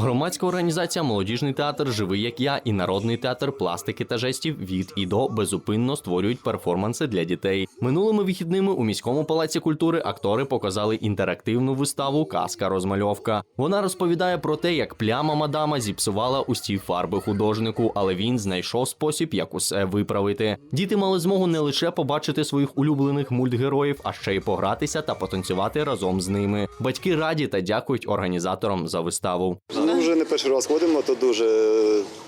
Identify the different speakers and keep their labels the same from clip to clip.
Speaker 1: Громадська організація Молодіжний театр Живий як я і народний театр пластики та жестів від і до безупинно створюють перформанси для дітей. Минулими вихідними у міському палаці культури актори показали інтерактивну виставу Казка розмальовка. Вона розповідає про те, як пляма мадама зіпсувала усі фарби художнику, але він знайшов спосіб, як усе виправити. Діти мали змогу не лише побачити своїх улюблених мультгероїв, а ще й погратися та потанцювати разом з ними. Батьки раді та дякують організаторам за виставу.
Speaker 2: Ну, вже не перший раз ходимо, то дуже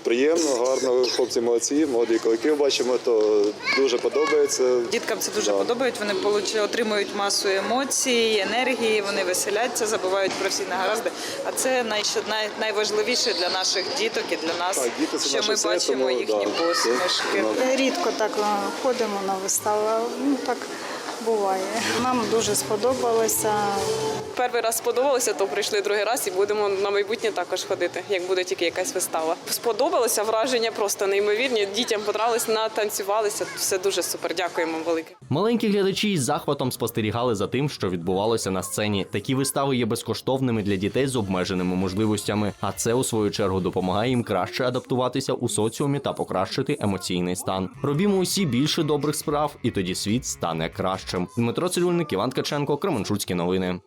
Speaker 2: приємно, гарно. Хлопці молодці, молодий колектив бачимо, то дуже подобається.
Speaker 3: Діткам це дуже
Speaker 2: Да.
Speaker 3: подобається. Вони получ- отримують масу емоцій, енергії. Вони веселяться, забувають про всі негаразди. А це най- най- найважливіше для наших діток і для нас,
Speaker 2: Так, діти
Speaker 3: що ми
Speaker 2: все,
Speaker 3: бачимо
Speaker 2: тому,
Speaker 3: їхні
Speaker 2: да,
Speaker 3: посмішки.
Speaker 4: Рідко так ходимо на виставу, ну так буває. Нам дуже сподобалося.
Speaker 5: Перший раз сподобалося, то прийшли другий раз і будемо на майбутнє також ходити, як буде тільки якась вистава. Сподобалося враження просто неймовірні. Дітям понравилось, натанцювалися. Все дуже супер. Дякуємо велике.
Speaker 1: Маленькі глядачі із захватом спостерігали за тим, що відбувалося на сцені. Такі вистави є безкоштовними для дітей з обмеженими можливостями, а це у свою чергу допомагає їм краще адаптуватися у соціумі та покращити емоційний стан. Робімо усі більше добрих справ, і тоді світ стане кращим. Дмитро Цирюльник, Іван Ткаченко, Кременчуцькі новини.